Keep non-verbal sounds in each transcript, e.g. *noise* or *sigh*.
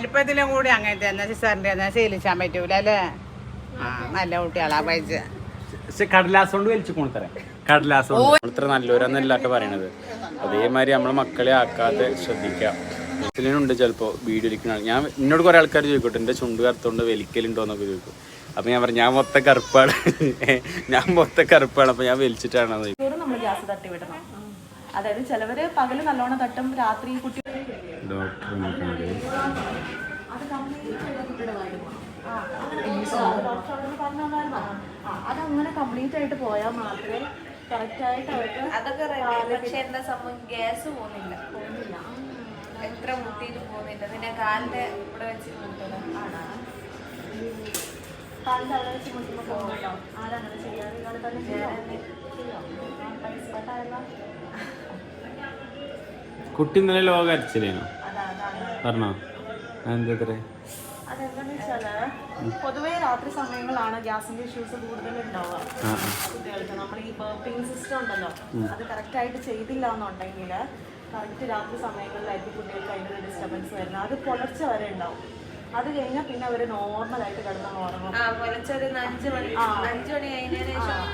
വലിപ്പത്തിലും കൂടി അങ്ങനത്തെ എന്നാ സിസ്റ്ററിന്റെ എന്നാ ശീലിച്ചാൻ പറ്റൂല അല്ലേ? ആ നല്ല കുട്ടികളാ പൈസ. പക്ഷെ കടലാസ് കൊണ്ട് വലിച്ചു കൊണ്ടുത്തരാം. കടലാസ് കൊണ്ട്. ഇത്ര നല്ലവരെന്നല്ലാട്ടോ പറയണത്. അതേമാതിരി നമ്മളെ മക്കളെ ആക്കാതെ ശ്രദ്ധിക്കാം. ഉണ്ട് ചിലപ്പോ വീഡിയോ ഇരിക്കുന്ന ആൾ ഞാൻ എന്നോട് കുറേ ആൾക്കാർ ചോദിക്കട്ടെ എന്റെ ചുണ്ട് കറുത്തോണ്ട് വലിക്കലുണ്ടോ? എന്നൊക്കെ ചോദിക്കും. അപ്പൊ ഞാൻ പറഞ്ഞു ഞാൻ മൊത്തം കറുപ്പാണ്. ഞാൻ മൊത്തം കറുപ്പാണ്. അപ്പൊ ഞാൻ വലിച്ചിട്ടാണ് ഗ്യാസ് തട്ടി വിടണം അതായത് ചിലവര് പകൽ നല്ലോണം തട്ടും രാത്രി കുട്ടി കുട്ടിയുടെ വായിൽ പോകണം. ആ, ഡോക്ടർ അതങ്ങനെ കംപ്ലീറ്റ് ആയിട്ട് പോയാൽ മാത്രമേ കറക്റ്റ് ആയിട്ട് അവർക്ക് അതൊക്കെ റെഡി പക്ഷെ എന്താ സംഭവം? ഗ്യാസ് പോകുന്നില്ല. എത്ര മുട്ടിയിട്ട് പോകുന്നില്ല. പിന്നെ കാലിന്റെ ഇവിടെ വെച്ച് മുട്ടണം കാലിന്റെ അവിടെ വെച്ച് മുട്ടുമ്പോൾ പോകുന്നുണ്ടോ ആരാണ് ചെയ്യാറ് ഇയാൾ തന്നെ കുട്ടി ഇന്നലെ ലോക അരച്ചില്ലേനോ പറഞ്ഞോ? എന്താ വെച്ചാൽ പൊതുവേ രാത്രി സമയങ്ങളാണ് ഗ്യാസിന്റെ ഇഷ്യൂസ് കൂടുതൽ ഉണ്ടാവുക കുട്ടികൾക്ക് നമ്മൾ ഈ ബർപ്പിംഗ് സിസ്റ്റം ഉണ്ടല്ലോ അത് കറക്റ്റ് ആയിട്ട് ചെയ്തില്ല എന്നുണ്ടെങ്കിൽ കറക്റ്റ് രാത്രി സമയങ്ങളിലായിരിക്കും കുട്ടികൾക്ക് അതിന്റെ ഒരു ഡിസ്റ്റർബൻസ് വരുന്നത്. അത് പുലർച്ചെ വരെ ഉണ്ടാവും. അത് കഴിഞ്ഞാൽ പിന്നെ അവർ നോർമൽ ആയിട്ട്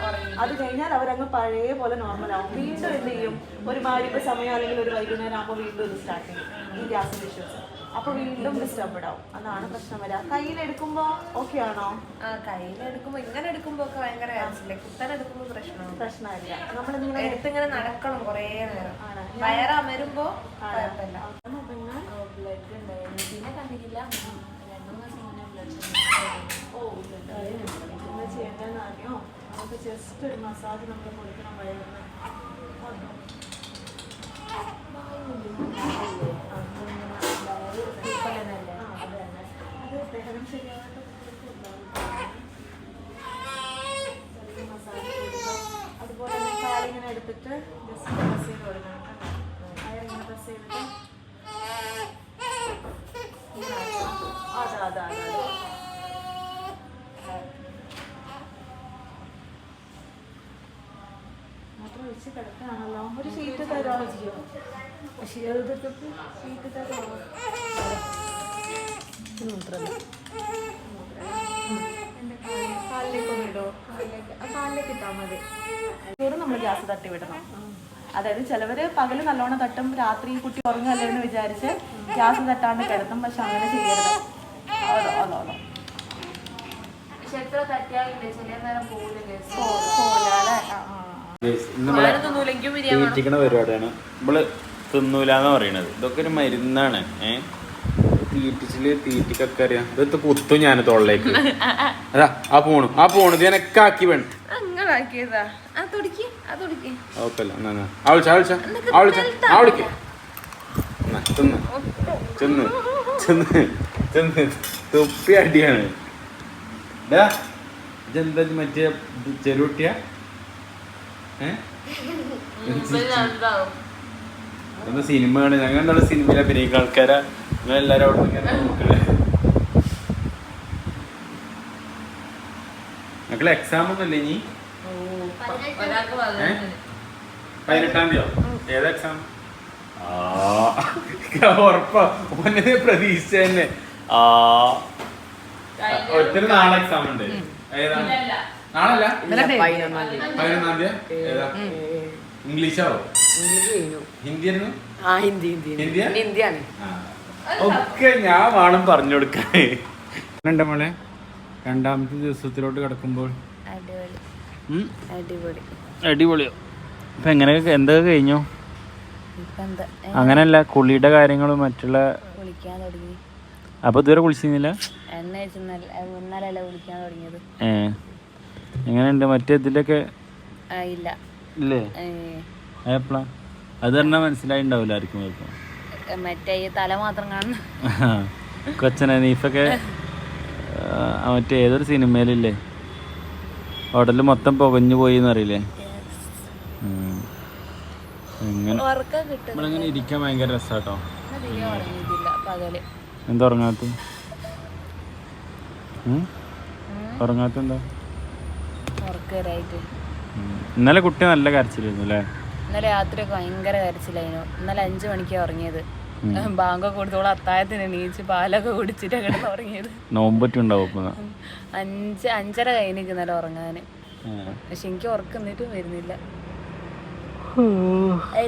ഉറങ്ങി. അത് കഴിഞ്ഞാൽ അവരങ്ങ് പഴയ പോലെ നോർമൽ ആവും. വീണ്ടും എന്ത് ചെയ്യും? ഒരു മാരിപ്പ് സമയം അല്ലെങ്കിൽ ഒരു വൈകുന്നേരം ആകുമ്പോൾ വീണ്ടും ഇത് സ്റ്റാർട്ട് ചെയ്യും. ഈ ഗ്യാസിന്റെ ഇഷ്യൂസ് അപ്പൊ വീണ്ടും ഡിസ്റ്റർബഡ് ആവും. അതാണ് പ്രശ്നം വരിക കയ്യിലെടുക്കുമ്പോ ഓക്കെ ആണോ? ആ കയ്യിലെടുക്കുമ്പോ ഇങ്ങനെ എടുക്കുമ്പോ ഒക്കെ ഭയങ്കര കാര്യമില്ല കുത്തനെ എടുക്കുമ്പോ പ്രശ്നമാണ്. പ്രശ്നമില്ല. നമ്മളിങ്ങനെ എടുത്തിങ്ങനെ നടക്കണം കുറേ നേരം. വയറമരുമ്പോ കുഴപ്പമില്ല. ബ്ലഡ് ഉണ്ടായിരുന്നു. പിന്നെ കണ്ടിട്ടില്ല. രണ്ടു മാസം മുന്നേ ബ്ലഡ് ഓ എന്താ ചെയ്യേണ്ടതെന്ന് അറിയോ? നമുക്ക് ജസ്റ്റ് ഒരു മസാജ് നമ്മൾ കൊടുക്കണം വയറിന്. ദഹനം ശരിയാവാത്ത കുട്ടികൾക്ക് ഉണ്ടാവും. ചെറിയ മസാജ് കൊടുക്കുക. അതുപോലെ കാലിങ്ങനെ എടുത്തിട്ട് ജസ്റ്റ് പ്രസ് ചെയ്ത് കൊടുക്കണം കണ്ടോ? വയറിങ്ങനെ പ്രസ് ചെയ്തിട്ട് ഇങ്ങനെ ആക്കുക. അതാ അതാ അതാ മാത്രം വെച്ച് ഒരു ഷീറ്റ് തരാമോ ഷീറ്റ് തരാമോ കാലിലേക്ക് ഒന്ന് ഇടോ. കാലിലേക്ക് ഇട്ടാൽ മതി. ചോറ് നമ്മൾ ഗ്യാസ് തട്ടി വിടണം അതായത് ചിലവര് പകൽ നല്ലോണം തട്ടും രാത്രി കുട്ടി ഉറങ്ങല്ലേ എന്ന് വിചാരിച്ച് ഗ്യാസ് തട്ടാണ്ട് കിടത്തും പക്ഷെ അങ്ങനെ ചെയ്യരുത്. പരിപാടിയാണ്. നമ്മൾ പറയണത്. ഇതൊക്കെ ഒരു മരുന്നാണ് ഏഹ് തീറ്റിച്ചിൽ തീറ്റിക്കൊക്കെ അറിയാം. ഇതൊക്കെ കുത്തും ഞാൻ തൊള്ളേക്ക് അതാ ആ പോണു. ആ പോണു. ഇതിനൊക്കെ ആക്കി വേണം തൊപ്പി അടിയാണ്. ഡാ, ഇതെന്താ ഇത് മറ്റേ ഇത് ചെറുട്ടിയ ഏ? എന്താ സിനിമയാണ് ഞങ്ങൾ എന്താണ് സിനിമയിൽ അഭിനയിക്കുന്ന ആൾക്കാരാ? അവിടെ ഇങ്ങനെ മക്കളെ എക്സാം ഒന്നുമില്ലേ ഇനി? പതിനെട്ടാം തീയതിയോ? ഏതാ എക്സാം ഉറപ്പാ. ഒന്നെ പ്രതീക്ഷ തന്നെ. ആ ഒത്തിരി നാളെ എക്സാം ഉണ്ട്. ഏതാ? നാളല്ല? പതിനൊന്നാം തീയതി. ഏതാ? ഇംഗ്ലീഷാവോ? ഹിന്ദി ആയിരുന്നു? ആ ഹിന്ദി ഹിന്ദി. ഹിന്ദിയാ ഹിന്ദിയാണ്. ഒക്കെ ഞാൻ വേണം പറഞ്ഞു കൊടുക്കാൻ മോളെ? രണ്ടാമത്തെ ദിവസത്തിലോട്ട് കിടക്കുമ്പോൾ? അടിപൊളി. അടിപൊളി. അടിപൊളിയോ? ഇപ്പൊ എങ്ങനെ എന്തൊക്കെ കഴിഞ്ഞു? അങ്ങനല്ല കുളിയുടെ കാര്യങ്ങളും മറ്റുള്ള അപ്പൊ ഇതുവരെ കുളിച്ചിരുന്നില്ല? ഏ എങ്ങനെയുണ്ട്? മറ്റേ ഇതിലൊക്കെ ഇല്ല. അത് പറഞ്ഞാൽ മനസ്സിലായിണ്ടാവില്ല ആർക്കും മറ്റേ ഈ തല മാത്രം കാണുന്നു *laughs* കൊച്ചനീഫൊക്കെ മറ്റേ ഏതൊരു സിനിമയിലില്ലേ? ഹോട്ടലിൽ മൊത്തം പുകഞ്ഞു പോയി എന്നറിയില്ലേ ഇരിക്കാൻ ഭയങ്കര രസാട്ടോ. എന്താ ഉറങ്ങാത്ത ഉറങ്ങാത്ത എന്താ? ഉറക്കരായിട്ട് ഉം. ഇന്നലെ കുട്ടി നല്ല കരച്ചിലായിരുന്നു അല്ലേ? ഇന്നലെ രാത്രിയൊക്കെ ഭയങ്കര കരച്ചിലായിരുന്നു. ഇന്നലെ അഞ്ചു മണിക്കാണ് ഉറങ്ങിയത്. ബാങ്കൊക്കെ കൊടുത്തോളം അത്താഴത്തിന് എണീച്ച് പാലൊക്കെ കുടിച്ചിട്ട് കിടന്ന് ഉറങ്ങിയത്. നോമ്പറ്റുണ്ടാവും അഞ്ച് അഞ്ചര കഴിഞ്ഞിക്ക് ഇന്നലെ ഉറങ്ങാന്. പക്ഷെ എനിക്ക് ഉറക്കുന്നിട്ടും വരുന്നില്ല.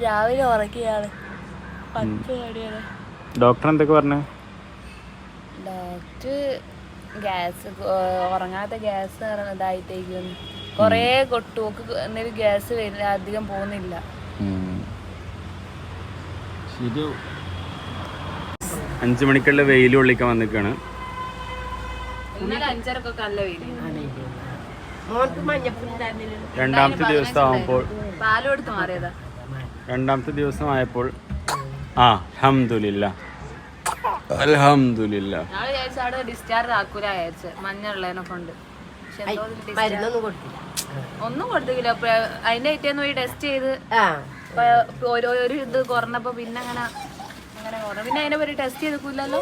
രാവിലെ ഉറക്കിയാണ് പത്ത് മണിയാണ് ഡോക്ടർ എന്തൊക്കെ പറഞ്ഞു? ഡോക്ടർ ഗ്യാസ് ഉറങ്ങാത്ത ഗ്യാസ് ഇതായിട്ടേക്കുന്നു കൊറേ കൊട്ടുപോക്ക് എന്നൊരു ഗ്യാസ് വരില്ല അധികം പോകുന്നില്ല. അഞ്ചു മണിക്കുള്ള വെയിൽ കൊള്ളിക്കാൻ വന്നിക്കാണ്. രണ്ടാമത്തെ ദിവസം ആവുമ്പോൾ രണ്ടാമത്തെ ദിവസം ആയപ്പോൾ ആ അഹമ്മദില്ല വിചാരിച്ച ഡിസ്ചാർജ് ആക്കൂല മഞ്ഞ ഉള്ളതിനെ കൊണ്ട്. മരുന്നൊന്നും കൊടുത്തില്ല. ഒന്നും കൊടുത്തില്ല അതിന്റെ ഏറ്റവും പോയി ടെസ്റ്റ് ചെയ്ത് ആ. ഓരോ ഒരു ഇത് കുറഞ്ഞപ്പോ പിന്നെ അങ്ങനെ അങ്ങനെ കുറഞ്ഞു. പിന്നെ അതിനെ പറ്റി ടെസ്റ്റ് ചെയ്തോ?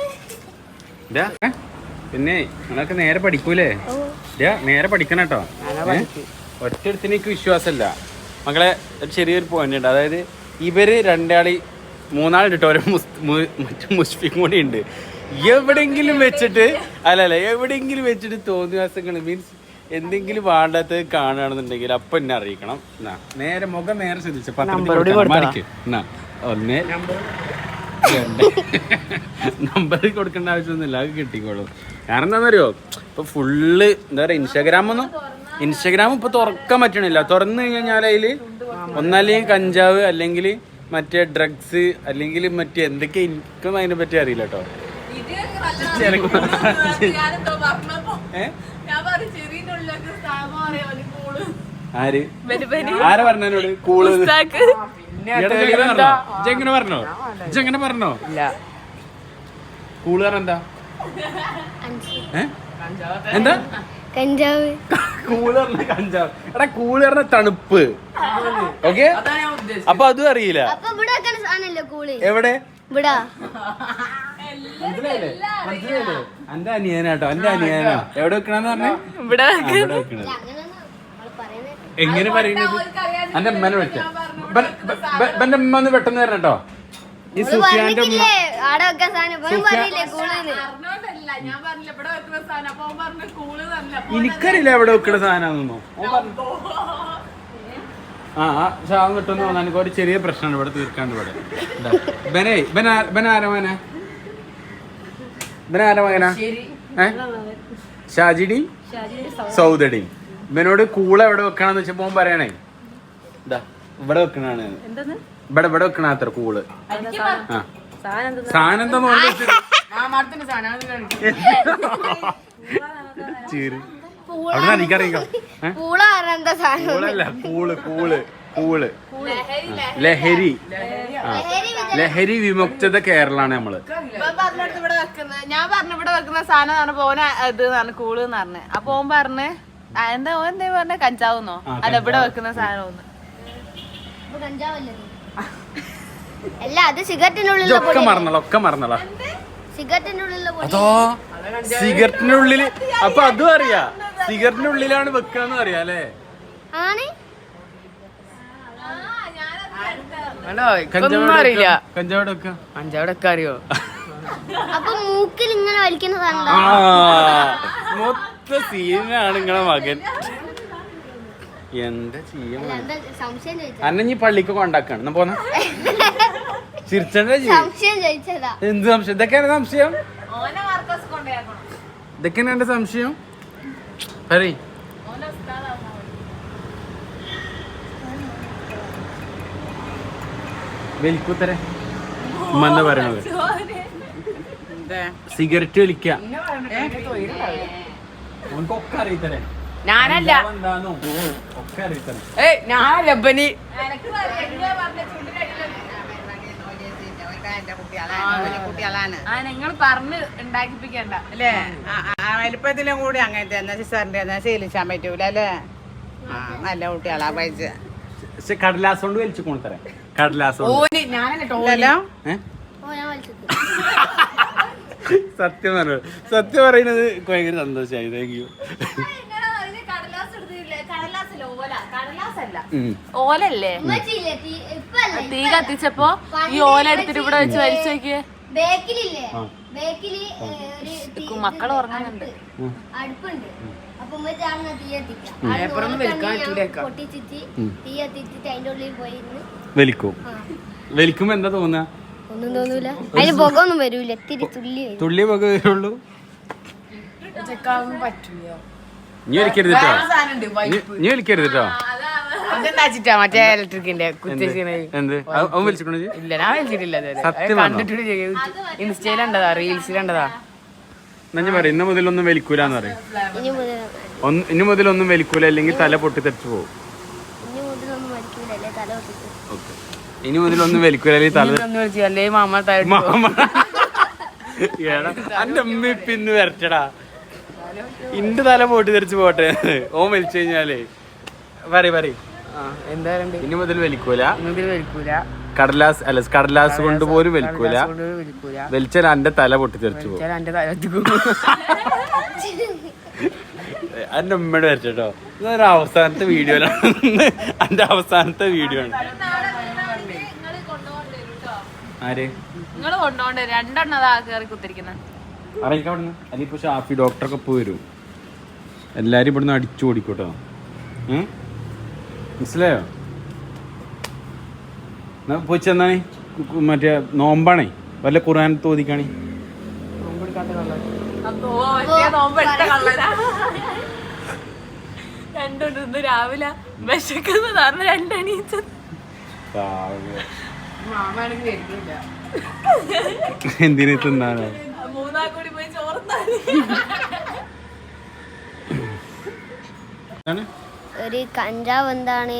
പിന്നെ നിങ്ങളൊക്കെ നേരെ പഠിക്കൂലേ? നേരെ പഠിക്കണം കേട്ടോ. ഒറ്റടുത്തിന് എനിക്ക് വിശ്വാസമല്ല. മകളെ ഒരു ചെറിയൊരു പോയിന്റ് ഉണ്ട്. അതായത് ഇവർ രണ്ടാളി മൂന്നാളുണ്ട് ഒരു മറ്റു മുസ്ഫിക്കും കൂടി ഉണ്ട്. എവിടെങ്കിലും വെച്ചിട്ട് അല്ല അല്ല എവിടെങ്കിലും വെച്ചിട്ട് തോന്നിവാസങ്ങൾ മീൻസ് എന്തെങ്കിലും വേണ്ടത് കാണുകയാണെന്നുണ്ടെങ്കിൽ അപ്പൊ എന്നെ അറിയിക്കണം. എന്നാ നേരെ മുഖം നേരെ ശ്രദ്ധിച്ചു. എന്നാ ഒന്ന്. നമ്പർ *laughs* കൊടുക്കേണ്ട ആവശ്യമൊന്നുമില്ല. അത് കിട്ടിക്കോളും. കാരണം എന്താണെന്നറിയോ? ഇപ്പൊ ഫുള്ള് എന്താ പറയുക ഇൻസ്റ്റാഗ്രാം ഒന്നും ഇൻസ്റ്റാഗ്രാം ഇപ്പൊ തുറക്കാൻ പറ്റണില്ല. തുറന്നു കഴിഞ്ഞാൽ അതിൽ ഒന്നല്ലെങ്കിൽ കഞ്ചാവ് അല്ലെങ്കിൽ മറ്റേ ഡ്രഗ്സ് അല്ലെങ്കിൽ മറ്റേ എന്തൊക്കെ എനിക്കും അതിനെ പറ്റി അറിയില്ല കേട്ടോ? ആര്? ആരാ പറഞ്ഞോട് കൂൾ. ഇജെങ്ങനെ പറഞ്ഞോ? ഇജെങ്ങനെ പറഞ്ഞോ? ഇല്ല. കൂൾ പറഞ്ഞ എന്താ? എന്താ? കഞ്ചാവ്. കൂൾ പറഞ്ഞ കഞ്ചാവ്. എടാ കൂൾ പറഞ്ഞ തണുപ്പ്. ഓക്കെ? അപ്പൊ അതും അറിയില്ല. എവിടെ? ഇവിടെ. മനസ്സിലായില്ലേ? മനസ്സിലായില്ലേ? എന്റെ അനിയനാട്ടോ എന്റെ അനിയനാ. എവിടെ വെക്കണെന്ന് പറഞ്ഞേ? ഇവിടെ വെക്കണത് എങ്ങനെ പറയുന്നത്? എന്റെ ഉമ്മനെ വിളിച്ച എന്റെ അമ്മ ഒന്ന് പെട്ടെന്ന് വരണം കേട്ടോ ഈ സുഫിയാന്റെ ഉമ്മ എനിക്കറിയില്ല എവിടെ വെക്കണ സാധനമാണെന്നോ ആ ആ കിട്ടുന്നു കിട്ടുമെന്ന് തോന്നാൻ എനിക്ക് ഒരു ചെറിയ പ്രശ്നമാണ് ഇവിടെ തീർക്കാണ്ട് ഇവിടെ. ബനെ ബനാ ഇവൻ ആരാ മകനാ ഏ? ഷാജിഡി? സൗദടി. ഇവനോട് കൂള എവിടെ വെക്കണമെന്ന് വെച്ചപ്പോ ഓൻ പറയണേ. ഇതാ ഇവിടെ വെക്കണാണ്. ഇവിടെ ഇവിടെ വെക്കണ അത്ര കൂൾ. ആ. സാധനം എന്താ ചീറി അവിടെ കൂളല്ല കൂൾ കൂൾ കൂൾ. ലഹരി. ആ. ലഹരി വിമുക്തത കേരളാണ് നമ്മൾ. പറഞ്ഞെടുത്ത് ഇവിടെ വെക്കുന്നത് ഞാൻ പറഞ്ഞ ഇവിടെ വെക്കുന്ന സാധനം പോന പറഞ്ഞപ്പോ ഓന ഇത് പറഞ്ഞു കൂൾ എന്ന് പറഞ്ഞു. അപ്പൊ ഓൻ പറഞ്ഞ് ആ, എന്താ ഓൻ എന്താ പറഞ്ഞ? കഞ്ചാവുന്നോ അല്ല ഇവിടെ വെക്കുന്ന സാധനം ഇപ്പൊ കഞ്ചാവല്ലേ? അല്ല അത് സിഗരറ്റിനുള്ളിലുള്ള ഇതൊക്കെ മറന്നല്ലോ ഒക്കെ മറന്നല്ലോ സിഗരറ്റിനുള്ളിൽ ഉള്ളിലുള്ള പൊടി? അതോ? സിഗരറ്റിന്റെ ഉള്ളിൽ അപ്പൊ അതും അറിയാ. സിഗരറ്റിനുള്ളിലാണ് വെക്കാന്ന് അറിയാ അല്ലേ? ആണ്. അറിയില്ല. അറിയോ? അപ്പൊ മൂക്കിൽ ഇങ്ങനെ വലിക്കുന്ന മൊത്ത സീനാണ് നിങ്ങളെ മകൻ. എന്താ ചെയ്യാൻ അന്നെ നീ പള്ളിക്ക് കൊണ്ടാക്കാണ്. എന്നാ പോന്ന? ചിരിച്ചണ്ടേ എന്ത് സംശയം? ഇതൊക്കെയാണ് സംശയം? ഇതൊക്കെയാണ് എന്റെ സംശയം? പറയ് വലിക്കുത്തരെ. മന്ന പറയണത്? സിഗരറ്റ് വലിക്ക. ഞാനല്ല. ഏയ് ഞാനല്ല ബനി നിങ്ങൾ പറഞ്ഞ് ഉണ്ടാക്കിപ്പിക്കണ്ട അല്ലേ? വലിപ്പത്തിലും കൂടി അങ്ങനത്തെ എന്നാ സിസ്റ്ററിന്റെ എന്നാ ശീലിച്ചാൻ പറ്റൂല അല്ലേ? ആ നല്ല കുട്ടികളാ പൈസ കടലാസ് കൊണ്ട് വലിച്ചു കൊണ്ടുതരാം കടലാസ് ഓന് ഞാനല്ലോ സത്യം പറഞ്ഞു. സത്യം പറയുന്നത് ഭയങ്കര സന്തോഷമായി. Thank you. ഓലല്ലേ? തീ- കത്തിച്ചപ്പോ ഈ ഓല എടുത്തിട്ട് ഇവിടെ വെച്ച് വലിച്ചു നോക്കിയേ. മക്കൾ ഉറങ്ങുന്നുണ്ട്. അടുപ്പുണ്ട്. അപ്പൊ തീ കത്തിക്കാം. തീ കത്തിച്ചിട്ട് അതിന്റെ ഉള്ളിൽ പോയി ഇരുന്ന് വലിക്കും. വലിക്കുമ്പോ എന്താ തോന്നുക? ഒന്നും തോന്നൂല. അതിന് പുക ഒന്നും വരൂല. ഇത്തിരി തുള്ളി വരും. തുള്ളി ഒക്കെ വരുള്ളൂ. നീ വലിക്കരുത് കേട്ടോ നീ- നീ വലിക്കരുത് കേട്ടോ അതെന്താ മറ്റേ ഇലക്ട്രിക്കിന്റെ എന്ത്? അവ- അവൻ വലിച്ചിട്ടുണ്ടോ? ഇല്ല ഞാൻ വെച്ചിട്ടില്ല ഇതുവരെ. അത് സത്യമാണോ? കണ്ടിട്ട് ഇൻസ്റ്റയിലുണ്ടതാ റീൽസിലുണ്ടതാ എന്നാ ഞാൻ പറയാം ഇന്ന് മുതലൊന്നും വലിക്കൂലെന്ന് പറയും. ഇനി മുതൽ ഒന്നും മുതലൊന്നും വലിക്കൂല അല്ലെങ്കിൽ തല പൊട്ടി തെറിച്ചു പോകും ഇനി മുതലൊന്നും മരിക്കൂല അല്ലേ തല പൊട്ടിച്ച് ഓക്കെ ഇനി മുതലൊന്നും വലിക്കൂല തല അല്ലേ മാമ മാമ അമ്മ വരട്ടടാ. ഇന്റെ തല പൊട്ടി തിരിച്ച് പോട്ടെ. ഓ വലിച്ചു കഴിഞ്ഞാലേ. പറയും പറയും. ഇനി മുതൽ വലിക്കൂല. കടലാസ് അല്ല കടലാസ് കൊണ്ട് പോലും വലിക്കൂല. വലിച്ചാൽ എന്റെ തല പൊട്ടി തെറിച്ചു പോകും. എന്റെ ഉമ്മയുടെ വരച്ചോ ഇതൊരു അവസാനത്തെ വീഡിയോ അന്റെ അവസാനത്തെ വീഡിയോ ആണ്. ആര്? നിങ്ങൾ കൊണ്ടോണ്ട് രണ്ടെണ്ണം അതാ കയറി കുത്തിരിക്കുന്നത് അറിയിക്കാം അവിടുന്ന് അതിപ്പോ ഷാഫി ഡോക്ടറൊക്കെ പോയി വരും. എല്ലാരും ഇവിടുന്ന് അടിച്ചു ഓടിക്കോട്ടോ. മനസ്സിലായോ? പോയി ചെന്നാണേ. മറ്റേ നോമ്പാണേ. വല്ല ഖുർആൻ തോതിക്കാണേ. രണ്ടുണ്ട് രാവിലെ വിശക്കുന്ന. വരുന്നില്ല എന്തിനു തിന്നാനോ? മൂന്നാം കൂടി പോയി ചോർന്നാ എന്താണ്? ഒരു കഞ്ചാവ് എന്താണ്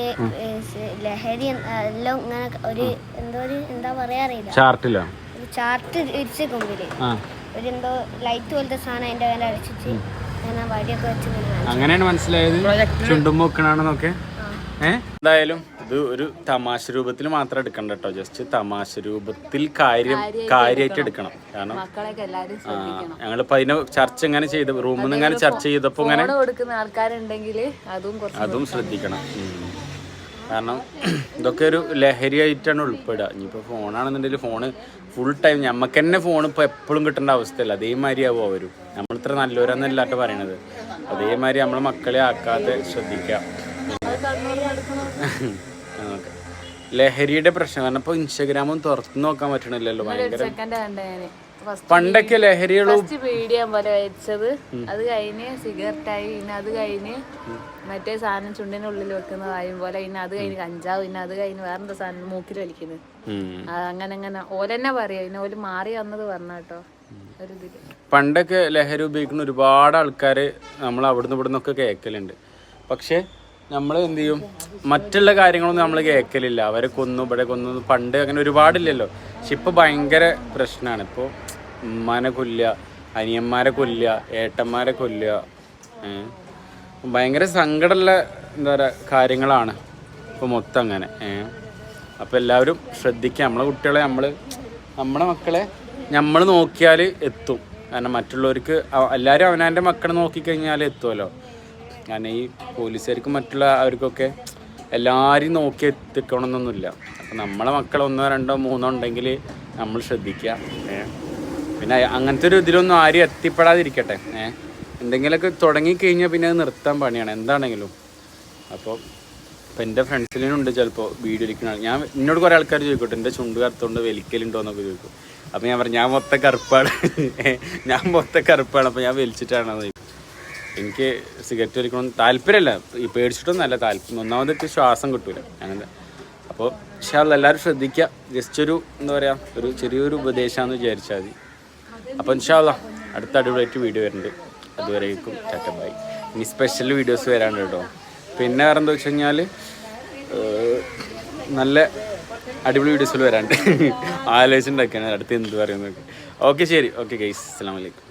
ലഹരി എല്ലാം ഇങ്ങനെ ഒരു എന്തോ ഒരു എന്താ പറയാ അറിയില്ല. ചാർട്ടിലോ? ചാർട്ട് ഇരിച്ച് കൊമ്പിൽ. ആ. ഒരു എന്തോ ലൈറ്റ് പോലത്തെ സാധനം അതിന്റെ മേലെ അടിച്ചിട്ട് അങ്ങനെ വടിയൊക്കെ വെച്ച്. അങ്ങനെയാണ് മനസ്സിലായത്. ചുണ്ടും വെക്കണാണെന്നൊക്കെ ഏഹ് എന്തായാലും ഇത് ഒരു തമാശ രൂപത്തിൽ മാത്രം എടുക്കണ്ട കേട്ടോ. ജസ്റ്റ് തമാശ രൂപത്തിൽ കാര്യം കാര്യമായിട്ട് എടുക്കണം. കാരണം ഞങ്ങളിപ്പോ അതിനെ ചർച്ച ഇങ്ങനെ ചെയ്ത് റൂമിൽ നിന്ന് ഇങ്ങനെ ചർച്ച ചെയ്തപ്പോ ഇങ്ങനെ കൊടുക്കുന്ന ആൾക്കാരുണ്ടെങ്കിൽ അതും ശ്രദ്ധിക്കണം. കാരണം ഇതൊക്കെ ഒരു ലഹരിയായിട്ടാണ് ഉൾപ്പെടുക. ഇനിയിപ്പോൾ ഫോണാണെന്നുണ്ടെങ്കിൽ ഫോണ് ഫുൾ ടൈം ഞമ്മക്ക് തന്നെ ഫോൺ ഇപ്പോൾ എപ്പോഴും കിട്ടേണ്ട അവസ്ഥയല്ല. അതേമാതിരി ആവും അവരും. നമ്മൾ ഇത്ര നല്ലവരാന്നല്ലാട്ട് പറയണത്. അതേമാതിരി നമ്മളെ മക്കളെ ആക്കാതെ ശ്രദ്ധിക്കുക. *laughs* ലഹരിയുടെ പ്രശ്നം. കാരണം ഇപ്പൊ ഇൻസ്റ്റാഗ്രാമും തുറന്നു നോക്കാൻ പറ്റണില്ലല്ലോ ഭയങ്കര. പണ്ടൊക്കെ ലഹരികളും പീഡിയ പോലെ വെച്ചത് അത് കഴിഞ്ഞ് സിഗരറ്റായി പിന്നെ അത് കഴിഞ്ഞ് മറ്റേ സാധനം ചുണ്ടിനുള്ളിൽ വെക്കുന്നതായും പോലെ. പിന്നെ അത് കഴിഞ്ഞ് കഞ്ചാവ്. പിന്നെ അത് കഴിഞ്ഞ് വേറെന്താ സാധനം? മൂക്കിൽ വലിക്കുന്നത്. അങ്ങനെ അങ്ങനെ. ഓലെന്നെ പറയാ. പിന്നെ ഓൽ മാറി വന്നത് പറഞ്ഞ കേട്ടോ. പണ്ടൊക്കെ ലഹരി ഉപയോഗിക്കുന്ന ഒരുപാട് ആൾക്കാര് നമ്മൾ അവിടുന്ന് ഇവിടുന്നൊക്കെ കേൾക്കലുണ്ട് പക്ഷേ നമ്മൾ എന്ത് ചെയ്യും? മറ്റുള്ള കാര്യങ്ങളൊന്നും നമ്മൾ കേൾക്കലില്ല അവരെ കൊന്നു ഇവിടെ കൊന്നു പണ്ട് അങ്ങനെ ഒരുപാടില്ലല്ലോ. പക്ഷെ ഇപ്പോൾ ഭയങ്കര പ്രശ്നമാണ് ഇപ്പോൾ ഉമ്മാനെ കൊല്ലുക അനിയന്മാരെ കൊല്ലുക ഏട്ടന്മാരെ കൊല്ലുക ഭയങ്കര സങ്കടമുള്ള എന്താ പറയുക കാര്യങ്ങളാണ് ഇപ്പോൾ മൊത്തം അങ്ങനെ അപ്പോൾ എല്ലാവരും ശ്രദ്ധിക്കുക. നമ്മളെ കുട്ടികളെ നമ്മൾ നമ്മുടെ മക്കളെ നമ്മൾ നോക്കിയാൽ എത്തും. കാരണം മറ്റുള്ളവർക്ക് എല്ലാവരും അവനവന്റെ മക്കളെ നോക്കിക്കഴിഞ്ഞാൽ എത്തുമല്ലോ കാരണം ഈ പോലീസുകാർക്ക് മറ്റുള്ള അവർക്കൊക്കെ എല്ലാവരും നോക്കി എത്തിക്കണമെന്നൊന്നുമില്ല. അപ്പം നമ്മളെ മക്കൾ ഒന്നോ രണ്ടോ മൂന്നോ ഉണ്ടെങ്കിൽ നമ്മൾ ശ്രദ്ധിക്കുക. പിന്നെ അങ്ങനത്തെ ഒരു ഇതിലൊന്നും ആരും എത്തിപ്പെടാതിരിക്കട്ടെ. ഏഹ് എന്തെങ്കിലുമൊക്കെ തുടങ്ങിക്കഴിഞ്ഞാൽ പിന്നെ അത് നിർത്താൻ പണിയാണ് എന്താണെങ്കിലും. അപ്പോൾ ഇപ്പം എന്റെ ഫ്രണ്ട്സിലുണ്ട് ചിലപ്പോൾ വീഡിയോ ഇരിക്കുന്ന ഞാൻ എന്നോട് കുറേ ആൾക്കാർ ചോദിക്കട്ടെ എന്റെ ചുണ്ട് കറുത്തോണ്ട് വലിക്കലുണ്ടോ എന്നൊക്കെ ചോദിക്കും. അപ്പോൾ ഞാൻ പറഞ്ഞു ഞാൻ മൊത്തം കറുപ്പാണ്. ഞാൻ മൊത്തം കറുപ്പാണ് അപ്പോൾ ഞാൻ വലിച്ചിട്ടാണ് എനിക്ക് സിഗരറ്റ് വലിക്കണം താല്പര്യമല്ല. ഈ പേടിച്ചിട്ടൊന്നല്ല താല്പര്യം. ഒന്നാമത് എനിക്ക് ശ്വാസം കിട്ടൂല. അങ്ങനെ അപ്പോൾ പക്ഷേ എല്ലാവരും ശ്രദ്ധിക്കുക ജസ്റ്റ് ഒരു എന്താ പറയുക ഒരു ചെറിയൊരു ഉപദേശമാണെന്ന് വിചാരിച്ചാൽ മതി. അപ്പോൾ ഇൻഷാല്ല അടുത്ത അടിപൊളിയായിട്ട് വീഡിയോ വരുന്നുണ്ട്. അതുവരേക്കും ചാറ്റ ഇനി സ്പെഷ്യൽ വീഡിയോസ് വരാണ്ട് കേട്ടോ. പിന്നെ വേറെ എന്താ വെച്ച് കഴിഞ്ഞാൽ നല്ല അടിപൊളി വീഡിയോസിൽ വരാണ്ട് ആലോചിച്ചുണ്ടാക്കിയാണ് അടുത്ത് എന്ത് പറയുന്നത് ഓക്കെ ശരി. ഓക്കെ ഗൈസ് അസ്സാം വലൈക്കും